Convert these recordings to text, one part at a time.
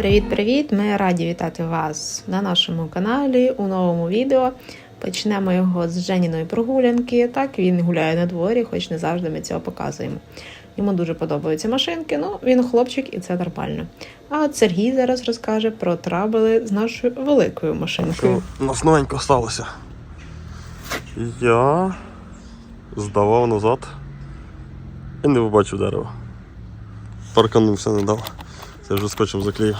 Привіт-привіт! Ми раді вітати вас на нашому каналі у новому відео. Почнемо його з Женіної прогулянки. Так, він гуляє на дворі, хоч не завжди ми цього показуємо. Йому дуже подобаються машинки, ну він хлопчик і це нормально. А от Сергій зараз розкаже про трабли з нашою великою машинкою. У нас новенько сталося. Я здавав назад і не побачив дерева. Парканувся не дав. Це вже скотчем заклеїв.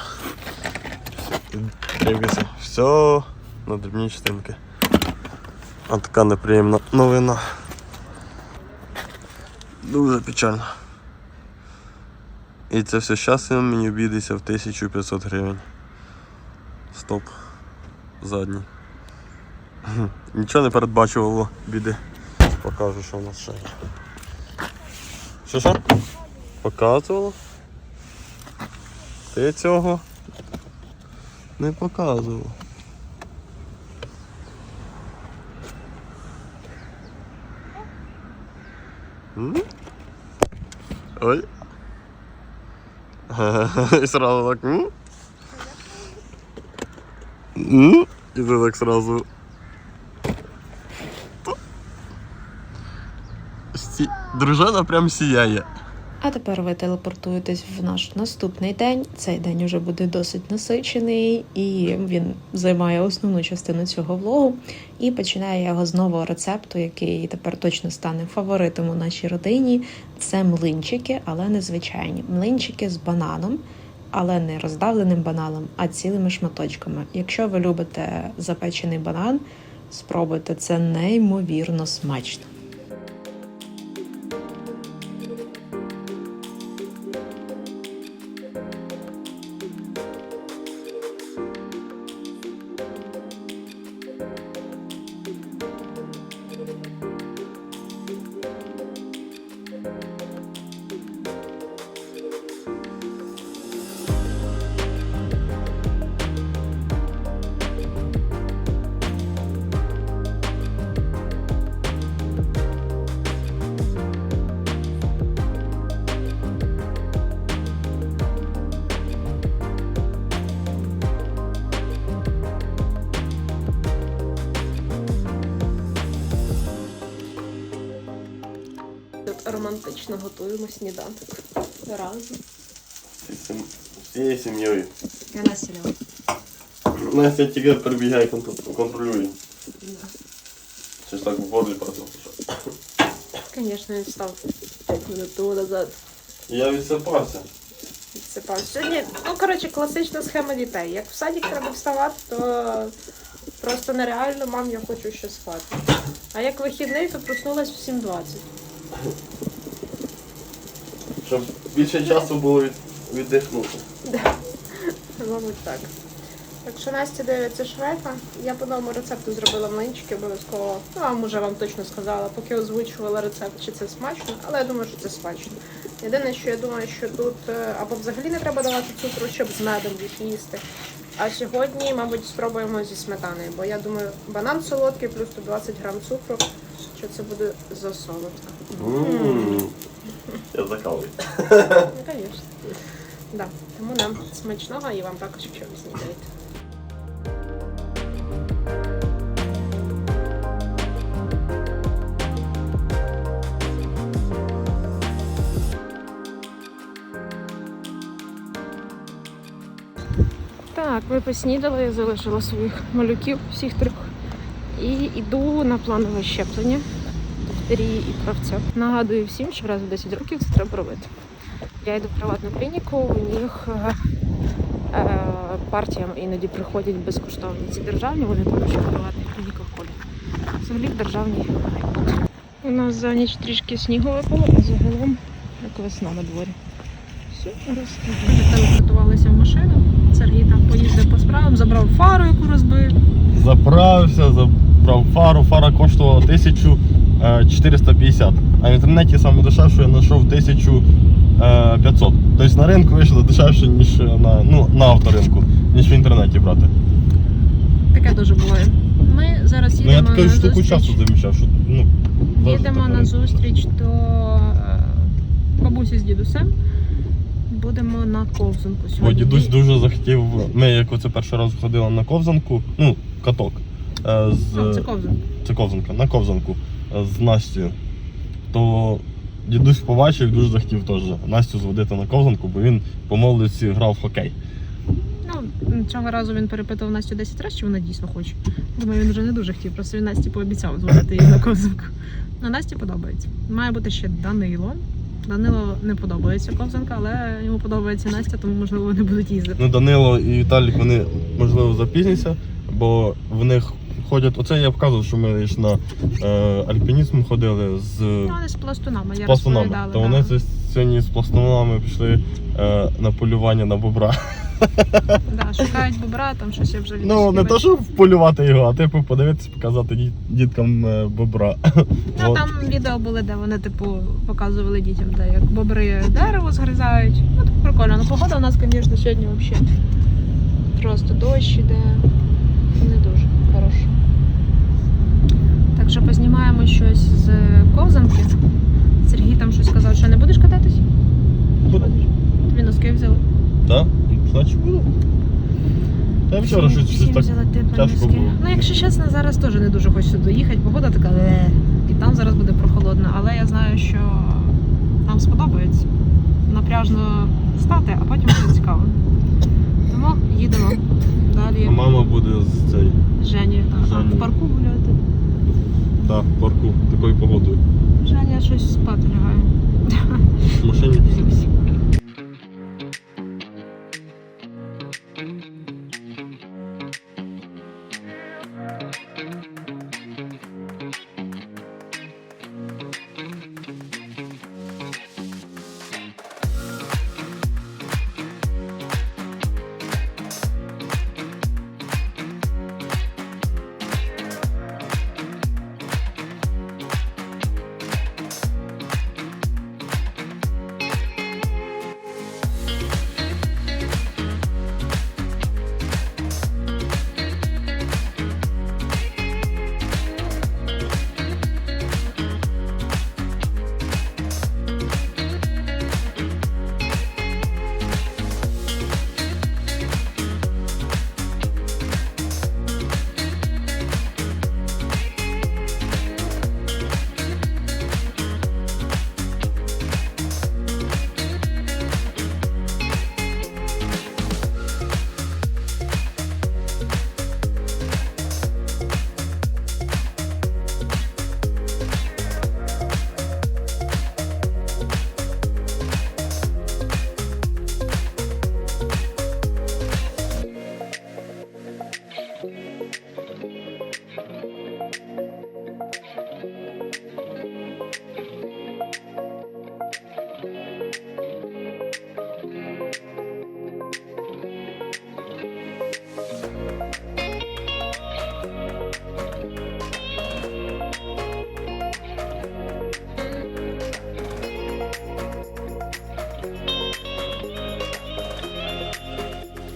Дивіться, все на дрібні частинки. А така неприємна новина. Дуже печально. І це все з мені обійдеться в 1500 гривень. Стоп. Задній. Нічого не передбачувало біди. Покажу, що в нас ще є. Що що? Показувало? Ти цього не показував. Ой. І сразу так. І ти так сразу. Дружина прям сіяє. Тепер ви телепортуєтесь в наш наступний день. Цей день уже буде досить насичений, і він займає основну частину цього влогу. І починає його з нового рецепту, який тепер точно стане фаворитом у нашій родині. Це млинчики, але не звичайні. Млинчики з бананом, але не роздавленим бананом, а цілими шматочками. Якщо ви любите запечений банан, спробуйте це неймовірно смачно. Романтично готуємо сніданок разом. Всією сім'єю. Я Настя Настя тільки прибігає контр- контролює. Чи ж так в горлі просто. Звісно, він встав 5 минут тому назад. Я відсипався. Відсипав. Сьогодні, ну коротше, класична схема дітей. Як в садик треба вставати, то просто нереально, мам, я хочу ще спати. А як вихідний, то проснулась в 7.20. Щоб більше часу було від... віддихнути. Мабуть, так. Так що Настя дивиться швейка. Я по новому рецепту зробила млинчики обов'язково. Ну, вам уже вам точно сказала, поки озвучувала рецепт, чи це смачно, але я думаю, що це смачно. Єдине, що я думаю, що тут е, або взагалі не треба давати цукру, щоб з медом їх їсти. А сьогодні, мабуть, спробуємо зі сметаною, бо я думаю, банан солодкий плюс 120 грам цукру, що це буде засолодко. М. Я закалую. Ну, звісно. Да. Тому нам смачного і вам також, якщо ви снідаєте. Так, ви поснідали, я залишила своїх малюків, всіх трьох. І йду на планове щеплення дифтерії і правця. Нагадую всім, що раз в 10 років це треба робити. Я йду в приватну клініку, у них е, е, партіям іноді приходять безкоштовні. Ці державні, вони також в приватних клініках ходять. Взагалі в державні мають бути. У нас за ніч трішки снігу випало, а загалом як весна на дворі. Все, розкажу. Телепортувалися в машину. Сергій там поїздив по справам, забрав фару, яку розбив. Заправився, забрав фару. Фара коштувала 1450. А в інтернеті саме дешевше я знайшов 1500. Тобто на ринку вийшло дешевше, ніж на, ну, на авторинку, ніж в інтернеті брати. Таке дуже буває. Ми зараз Ну я їдемо таку на штуку зустріч. часто замічав, що ну. Їдемо на зустріч до е, бабусі з дідусем. будемо на ковзанку Бо дідусь дуже захотів. Ми як оце перший раз ходили на ковзанку, ну, каток. е, З, А, це ковзанка. це ковзанка, на ковзанку е, з Настю. То дідусь побачив і дуже захотів теж Настю зводити на ковзанку, бо він по молодості грав в хокей. Ну, цього разу він перепитав Настю 10 разів, чи вона дійсно хоче. Думаю, він вже не дуже хотів, просто він Насті пообіцяв зводити її на ковзанку. Ну, Насті подобається. Має бути ще Данило. Данило не подобається ковзанка, але йому подобається Настя, тому можливо вони будуть їздити. Ну, Данило і Віталік вони можливо запізняться, бо в них ходять. Оце я показував, що ми ж на е, альпінізм ходили з, Ну, вони з пластунами, я пластунами. розповідала. То да. це сьогодні з пластунами пішли е, на полювання на бобра. Да, шукають бобра, там щось я вже Ну, не відчуваю. то, щоб полювати його, а типу подивитися, показати діт- діткам е, бобра. Ну От. там відео були, де вони, типу, показували дітям, де як бобри дерево згризають. Ну так прикольно. Ну погода у нас, звісно, сьогодні взагалі. Просто дощ іде. Не дуже що познімаємо щось з ковзанки. Сергій там щось сказав, що не будеш кататись? Буду. Тобі носки взяли. Так? Значить буду. Та я вчора щось, щось так. тяжко було. Ну, якщо чесно, зараз теж не дуже хочеться доїхати. Погода така ле. І там зараз буде прохолодно, але я знаю, що нам сподобається напряжно стати, а потім буде цікаво. Тому їдемо далі А мама буде з цей Женєю. в парку гуляти. Та, парку такою погодою. Женя щось спати лягаю. В машині.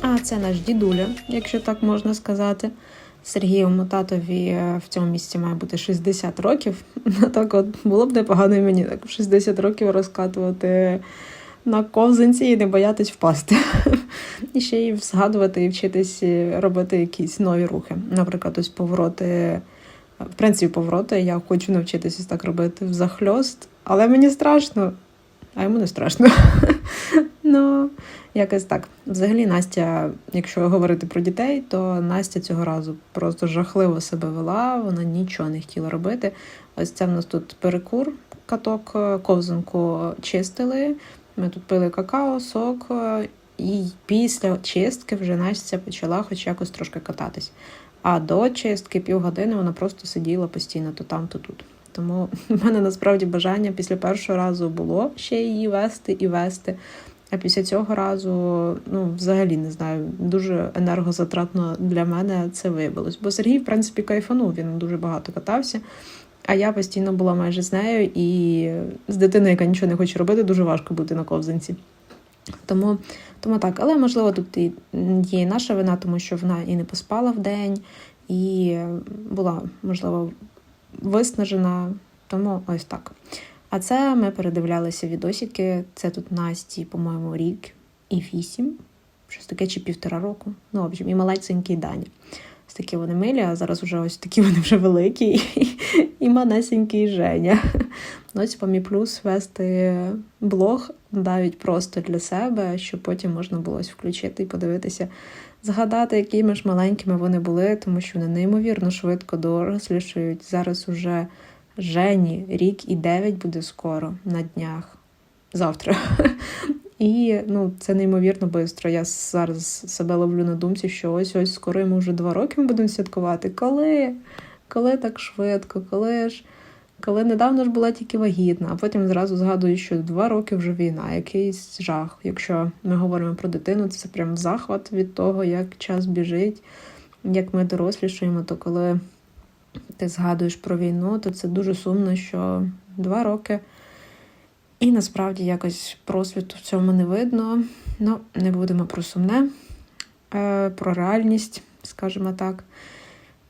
А це наш дідуля, якщо так можна сказати. Сергієвому татові е, в цьому місці має бути 60 років. Ну, Так от було б непогано мені так в 60 років розкатувати на ковзанці і не боятись впасти. І ще й згадувати і вчитись робити якісь нові рухи. Наприклад, ось повороти. В принципі, повороти я хочу навчитися так робити взахльост, але мені страшно, а йому не страшно. Ну, якось так. Взагалі, Настя, якщо говорити про дітей, то Настя цього разу просто жахливо себе вела, вона нічого не хотіла робити. Ось це в нас тут перекур, каток, е, ковзанку чистили. Ми тут пили какао, сок, е, і після чистки вже Настя почала хоч якось трошки кататись. А до чистки півгодини вона просто сиділа постійно то там, то тут. Тому в мене насправді бажання після першого разу було ще її вести і вести. А після цього разу, ну, взагалі не знаю, дуже енергозатратно для мене це виявилось. Бо Сергій, в принципі, кайфанув, він дуже багато катався. А я постійно була майже з нею, і з дитиною, яка нічого не хоче робити, дуже важко бути на ковзанці. Тому, тому так, але можливо тут є і наша вина, тому що вона і не поспала в день, і була, можливо, виснажена. Тому ось так. А це ми передивлялися відосики. Це тут Насті, по-моєму, рік і вісім. Щось таке чи півтора року. Ну, в общем, і малесенький Даня. Ось такі вони милі, а зараз вже ось такі вони вже великі, і, і манесенький Женя. Ну, типа, мій плюс вести блог навіть просто для себе, щоб потім можна було ось включити і подивитися, згадати, якими ж маленькими вони були, тому що вони неймовірно швидко дорослішають. Зараз уже Жені рік і дев'ять буде скоро на днях. Завтра. І ну, це неймовірно швидко. Я зараз себе ловлю на думці, що ось ось скоро йому вже два роки ми будемо святкувати. Коли? Коли так швидко? Коли ж? Коли недавно ж була тільки вагітна, а потім зразу згадую, що два роки вже війна, якийсь жах. Якщо ми говоримо про дитину, це прям захват від того, як час біжить, як ми дорослішаємо, то коли ти згадуєш про війну, то це дуже сумно, що два роки. І насправді якось просвіту в цьому не видно. Ну, не будемо про сумне, е, про реальність, скажімо так.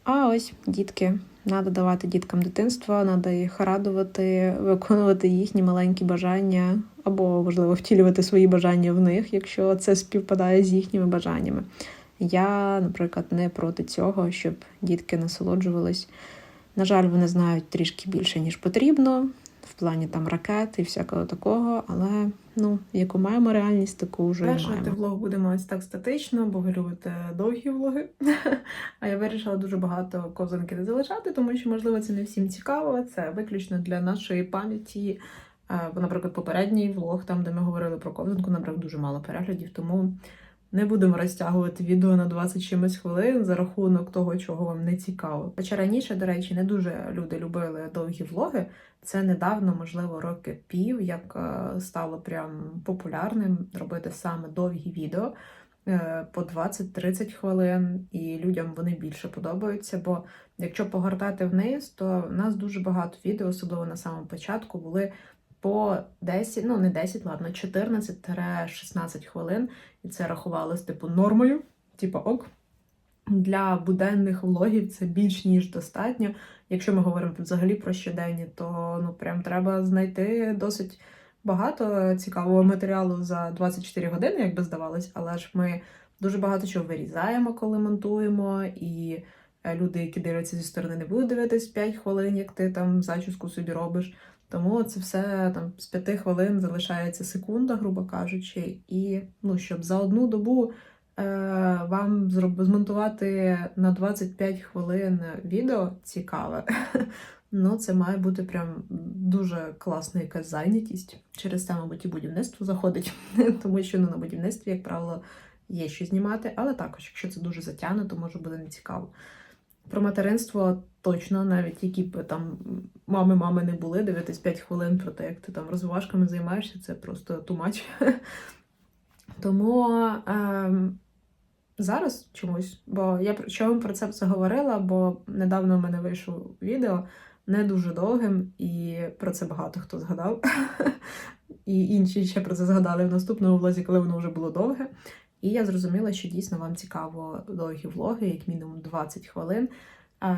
А ось дітки. Треба давати діткам дитинство, треба їх радувати, виконувати їхні маленькі бажання, або, можливо, втілювати свої бажання в них, якщо це співпадає з їхніми бажаннями. Я, наприклад, не проти цього, щоб дітки насолоджувались. На жаль, вони знають трішки більше, ніж потрібно, в плані там ракет і всякого такого, але ну, яку маємо реальність, таку вже маємо. влог будемо ось так статично, бо ви любите довгі влоги. А я вирішила дуже багато ковзанки не залишати, тому що, можливо, це не всім цікаво. Це виключно для нашої пам'яті. Е, Бо, наприклад, попередній влог, там, де ми говорили про ковзанку, набрав дуже мало переглядів, тому не будемо розтягувати відео на 20 чимось хвилин за рахунок того, чого вам не цікаво. Хоча раніше, до речі, не дуже люди любили довгі влоги. Це недавно, можливо, роки пів, як е, стало прям популярним робити саме довгі відео е, по 20-30 хвилин, і людям вони більше подобаються. Бо якщо погортати вниз, то в нас дуже багато відео, особливо на самому початку, були по 10, ну не 10, ладно, 14-16 хвилин, і це рахувалось типу нормою, типу ок. Для буденних влогів це більш ніж достатньо. Якщо ми говоримо взагалі про щоденні, то ну прям треба знайти досить багато цікавого матеріалу за 24 години, як би здавалось, але ж ми дуже багато чого вирізаємо, коли монтуємо, і е, люди, які дивляться зі сторони, не будуть дивитись 5 хвилин, як ти там зачіску собі робиш. Тому це все там з 5 хвилин залишається секунда, грубо кажучи, і ну, щоб за одну добу е, вам змонтувати на 25 хвилин відео цікаве. Ну, це має бути прям дуже класна якась зайнятість. Через це, мабуть, і будівництво заходить, тому що ну, на будівництві, як правило, є що знімати, але також, якщо це дуже затягнуто, може буде нецікаво. Про материнство точно, навіть які б там мами-мами не були, дивитись 5 хвилин про те, як ти там розвивашками займаєшся, це просто тумач. Тому ем, зараз чомусь, бо я чому про це все говорила, бо недавно в мене вийшло відео не дуже довгим, і про це багато хто згадав. І інші ще про це згадали в наступному влозі, коли воно вже було довге. І я зрозуміла, що дійсно вам цікаво довгі влоги, як мінімум 20 хвилин.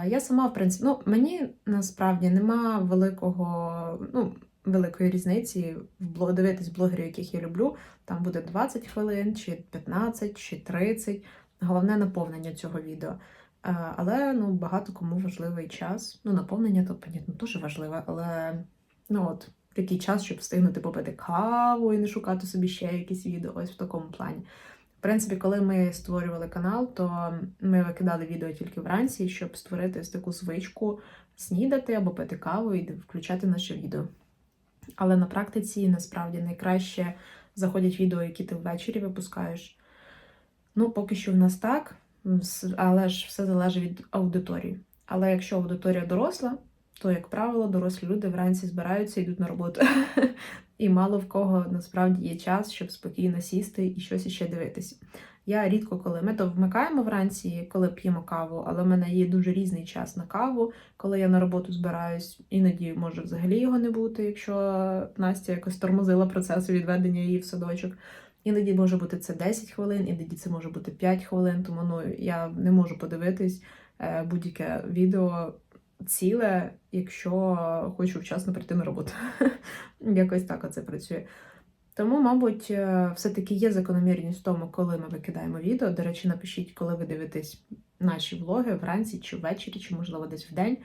Я сама, в принципі, ну мені насправді нема великого, ну, великої різниці в дивитись блогерів, яких я люблю. Там буде 20 хвилин, чи 15, чи 30. Головне наповнення цього відео. Але ну, багато кому важливий час. Ну, наповнення, то, понятно, теж важливе, але ну от такий час, щоб встигнути попити каву і не шукати собі ще якісь відео, ось в такому плані. В принципі, коли ми створювали канал, то ми викидали відео тільки вранці, щоб створити таку звичку снідати або пити каву і включати наше відео. Але на практиці насправді найкраще заходять відео, які ти ввечері випускаєш. Ну, поки що в нас так, але ж все залежить від аудиторії. Але якщо аудиторія доросла, то, як правило, дорослі люди вранці збираються і йдуть на роботу. І мало в кого насправді є час, щоб спокійно сісти і щось іще дивитися. Я рідко коли ми то вмикаємо вранці, коли п'ємо каву, але в мене є дуже різний час на каву, коли я на роботу збираюсь. Іноді може взагалі його не бути, якщо Настя якось тормозила процес відведення її в садочок. Іноді може бути це 10 хвилин, іноді це може бути 5 хвилин, тому ну, я не можу подивитись е, будь-яке відео ціле, якщо хочу вчасно прийти на роботу. Якось так оце працює. Тому, мабуть, е, все-таки є закономірність в тому, коли ми викидаємо відео. До речі, напишіть, коли ви дивитесь наші влоги вранці чи ввечері, чи, можливо, десь в день.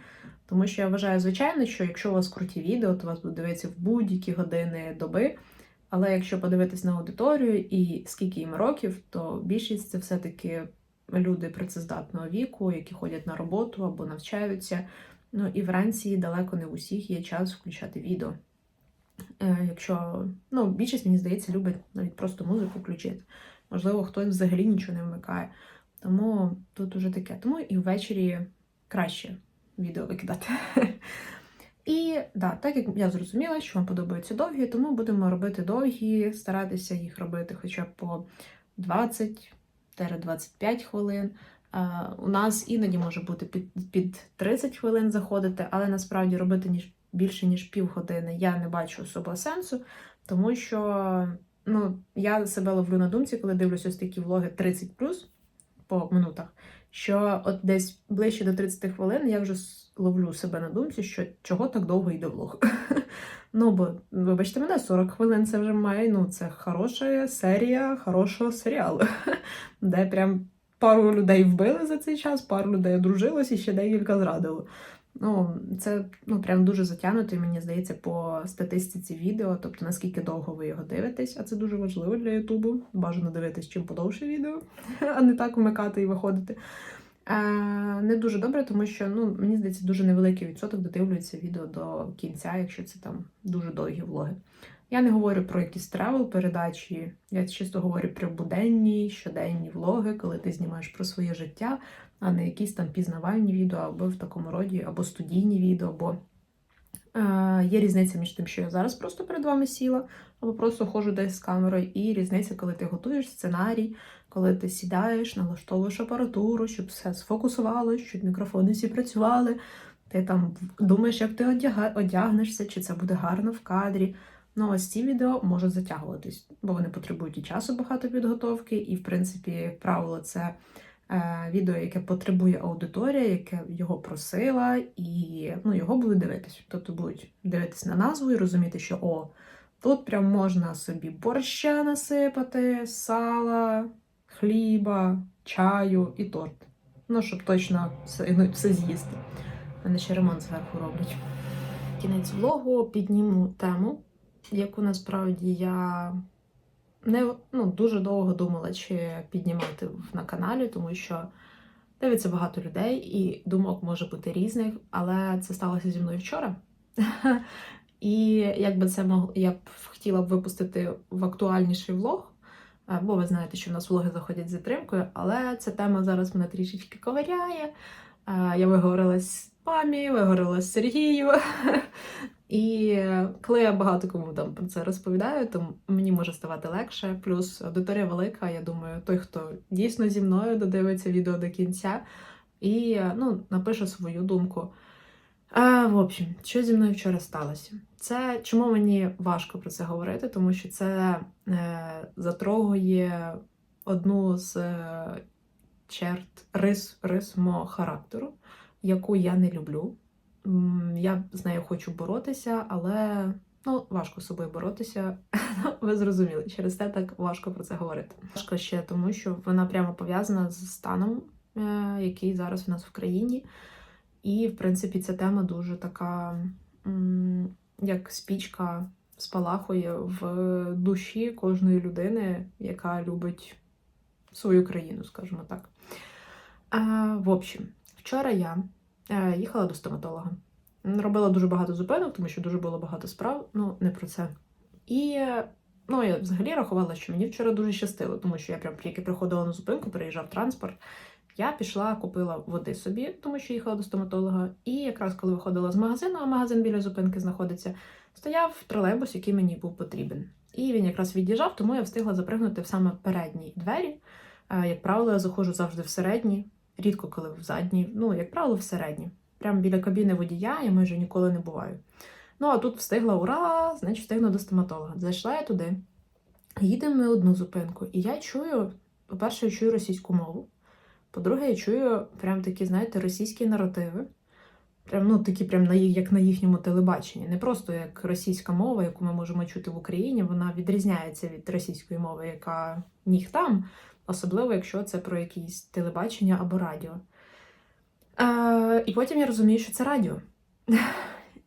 Тому що я вважаю, звичайно, що якщо у вас круті відео, то вас буде дивитися в будь-які години доби. Але якщо подивитись на аудиторію і скільки їм років, то більшість це все-таки люди працездатного віку, які ходять на роботу або навчаються. Ну і вранці далеко не в усіх є час включати відео. Е, якщо ну, більшість, мені здається, любить навіть просто музику включити. Можливо, хтось взагалі нічого не вмикає. Тому тут уже таке. Тому і ввечері краще відео викидати. І да, так як я зрозуміла, що вам подобаються довгі, тому будемо робити довгі, старатися їх робити хоча б по 20-25 хвилин. У нас іноді може бути під, під 30 хвилин заходити, але насправді робити ніж більше ніж півгодини я не бачу особо сенсу, тому що ну, я себе ловлю на думці, коли дивлюся ось такі влоги 30 по минутах, що от десь ближче до 30 хвилин я вже ловлю себе на думці, що чого так довго йде влог. Ну, бо, вибачте мене, 40 хвилин це вже має, ну, це хороша серія хорошого серіалу, де прям пару людей вбили за цей час, пару людей одружилось і ще декілька зрадило. Ну, це ну, прям дуже затягнуто, мені здається, по статистиці відео, тобто наскільки довго ви його дивитесь, а це дуже важливо для Ютубу. Бажано дивитись чим подовше відео, а не так вмикати і виходити. Е, не дуже добре, тому що ну, мені здається, дуже невеликий відсоток додивлюється відео до кінця, якщо це там дуже довгі влоги. Я не говорю про якісь тревел передачі, я чисто говорю про буденні, щоденні влоги, коли ти знімаєш про своє життя, а не якісь там пізнавальні відео, або в такому роді, або студійні відео, або є різниця між тим, що я зараз просто перед вами сіла, або просто ходжу десь з камерою, і різниця, коли ти готуєш сценарій, коли ти сідаєш, налаштовуєш апаратуру, щоб все сфокусувалося, щоб мікрофони всі працювали. Ти там думаєш, як ти одягнешся, чи це буде гарно в кадрі. Ну, ось ці відео можуть затягуватись, бо вони потребують і часу багато підготовки, і, в принципі, як правило, це е, відео, яке потребує аудиторія, яке його просила, і ну, його будуть дивитись. Тобто будуть дивитись на назву і розуміти, що о, тут прям можна собі борща насипати, сала, хліба, чаю і торт. Ну, щоб точно все, ну, все з'їсти. Мене ще ремонт зверху роблять. Кінець влогу підніму тему, яку насправді я не ну, дуже довго думала, чи піднімати на каналі, тому що дивиться багато людей, і думок може бути різних, але це сталося зі мною вчора. І якби це мог, я б хотіла б випустити в актуальніший влог, е, бо ви знаєте, що в нас влоги заходять з затримкою, але ця тема зараз мене трішечки ковиряє. Е, Я виговорилась з мамі, виговорилась з Сергію. І коли я багато кому там про це розповідаю, то мені може ставати легше. Плюс аудиторія велика. Я думаю, той, хто дійсно зі мною додивиться відео до кінця і ну, напише свою думку. А, в общем, що зі мною вчора сталося? Це чому мені важко про це говорити, тому що це е, затрогує одну з е, черт рис, рис мого характеру, яку я не люблю. Я з нею хочу боротися, але ну, важко з собою боротися. Ви зрозуміли, через те так важко про це говорити. Важко ще тому, що вона прямо пов'язана з станом, е, який зараз у нас в країні. І, в принципі, ця тема дуже така, як спічка спалахує в душі кожної людини, яка любить свою країну, скажімо так. В общем, вчора я їхала до стоматолога. Робила дуже багато зупинок, тому що дуже було багато справ, ну не про це. І е, ну, я взагалі рахувала, що мені вчора дуже щастило, тому що я прям тільки приходила на зупинку, приїжджав транспорт. Я пішла, купила води собі, тому що їхала до стоматолога. І якраз коли виходила з магазину, а магазин біля зупинки знаходиться, стояв тролейбус, який мені був потрібен. І він якраз від'їжджав, тому я встигла запригнути в саме передні двері. Е, Як правило, я заходжу завжди в середні, рідко коли в задні, ну, як правило, в середні. Прямо біля кабіни водія я майже ніколи не буваю. Ну, а тут встигла ура! Значить, встигну до стоматолога. Зайшла я туди, їдемо ми одну зупинку, і я чую, по-перше, я чую російську мову. По-друге, я чую прям такі, знаєте, російські наративи. Прям, ну, такі прям на, їх- як на їхньому телебаченні. Не просто як російська мова, яку ми можемо чути в Україні, вона відрізняється від російської мови, яка ніх там, особливо якщо це про якісь телебачення або радіо. Е, і потім я розумію, що це радіо.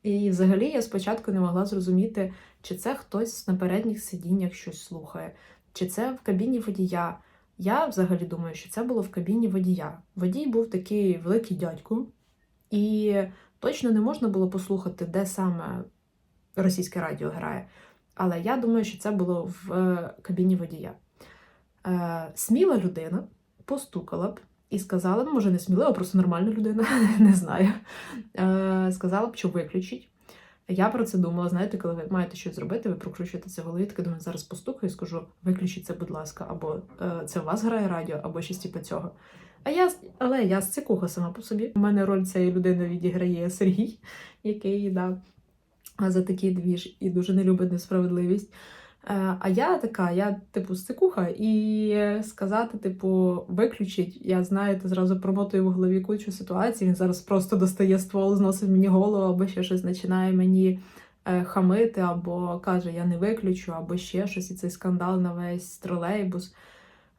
І взагалі я спочатку не могла зрозуміти, чи це хтось на передніх сидіннях щось слухає, чи це в кабіні водія. Я взагалі думаю, що це було в кабіні водія. Водій був такий великий дядько, і точно не можна було послухати, де саме російське радіо грає. Але я думаю, що це було в е, кабіні водія. Е, сміла людина постукала б і сказала, ну, може, не смілива, просто нормальна людина, не знаю. Е, сказала б, що виключить. Я про це думала, знаєте, коли ви маєте щось зробити, ви прокручуєте це в голові, таке думаю, зараз постукаю і скажу, виключіть це, будь ласка, або е, це у вас грає радіо, або щось типу цього. А я, але я з цикуха сама по собі. У мене роль цієї людини відіграє Сергій, який да, за такий двіж і дуже не любить несправедливість. Е, А я така, я типу з цикуха, і сказати, типу, виключить, я знаєте, зразу промотую в голові кучу ситуацій. Він зараз просто достає ствол, зносить мені голову, або ще щось починає мені е, хамити, або каже, я не виключу, або ще щось, і цей скандал на весь тролейбус.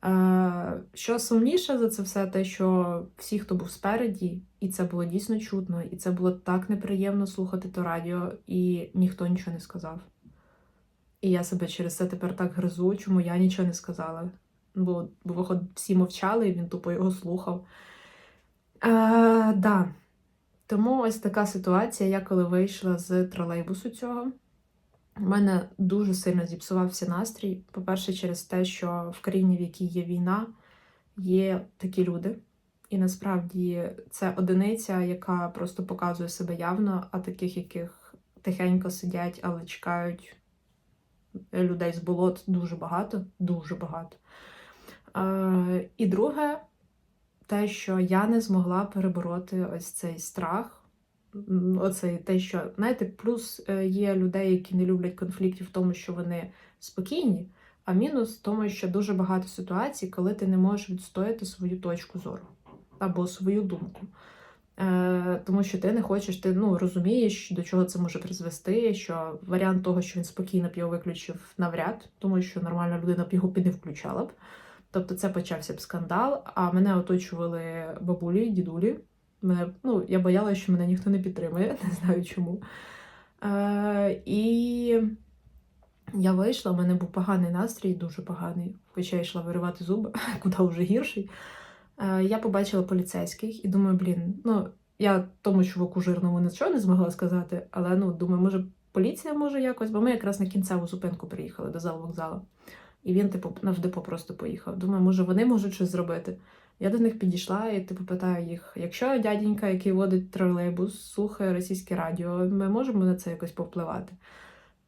Е, Що сумніше за це все, те, що всі, хто був спереді, і це було дійсно чутно, і це було так неприємно слухати то радіо, і ніхто нічого не сказав. І я себе через це тепер так гризу, чому я нічого не сказала. Бо, бо виходить, всі мовчали, і він тупо його слухав. Е, да. Тому ось така ситуація. Я коли вийшла з тролейбусу цього, у мене дуже сильно зіпсувався настрій. По-перше, через те, що в країні, в якій є війна, є такі люди. І насправді це одиниця, яка просто показує себе явно, а таких, яких тихенько сидять, але чекають людей з болот дуже багато, дуже багато. І друге, те, що я не змогла перебороти ось цей страх. М, Оцей те, що знаєте, плюс е, є людей, які не люблять конфліктів в тому, що вони спокійні, а мінус в тому, що дуже багато ситуацій, коли ти не можеш відстояти свою точку зору або свою думку. Е, тому що ти не хочеш, ти ну, розумієш, до чого це може призвести, що варіант того, що він спокійно б його виключив навряд, тому що нормальна людина б його не включала б. Тобто це почався б скандал, а мене оточували бабулі, дідулі. Мене, ну, я боялася, що мене ніхто не підтримує, не знаю чому. Е, і я вийшла, у мене був поганий настрій, дуже поганий. Хоча я йшла виривати зуби, куди вже гірший. Е, я побачила поліцейських і думаю, блін, ну я тому чуваку жирному нічого не змогла сказати, але ну думаю, може поліція може якось, бо ми якраз на кінцеву зупинку приїхали до зал вокзалу. І він, типу, на в просто поїхав. Думаю, може вони можуть щось зробити. Я до них підійшла і типу питаю їх: якщо дяденька, який водить тролейбус, слухає російське радіо, ми можемо на це якось повпливати.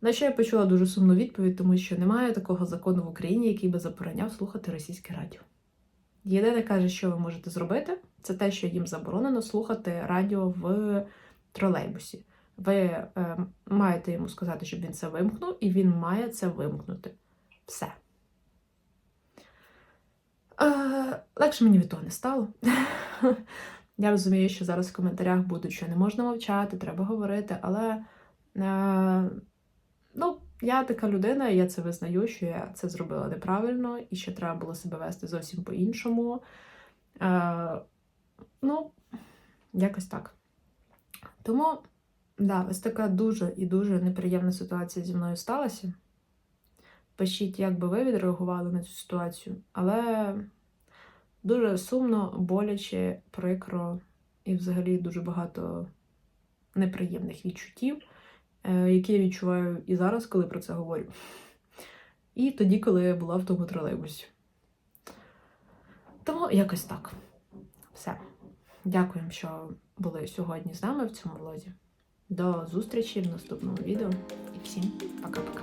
На що я почула дуже сумну відповідь, тому що немає такого закону в Україні, який би забороняв слухати російське радіо. Єдине каже, що ви можете зробити, це те, що їм заборонено слухати радіо в тролейбусі. Ви е, маєте йому сказати, щоб він це вимкнув, і він має це вимкнути. Все. Е, легше мені від того не стало. Я розумію, що зараз в коментарях будуть, що не можна мовчати, треба говорити, але е, ну, я така людина, я це визнаю, що я це зробила неправильно і що треба було себе вести зовсім по-іншому. Е, ну, якось так. Тому, да, ось така дуже і дуже неприємна ситуація зі мною сталася. Пишіть, як би ви відреагували на цю ситуацію, але дуже сумно, боляче, прикро і взагалі дуже багато неприємних відчуттів, е, які я відчуваю і зараз, коли про це говорю. І тоді, коли я була в тому тролейбусі. Тому якось так. Все. Дякуємо, що були сьогодні з нами в цьому влозі. До зустрічі в наступному відео і всім пока-пока.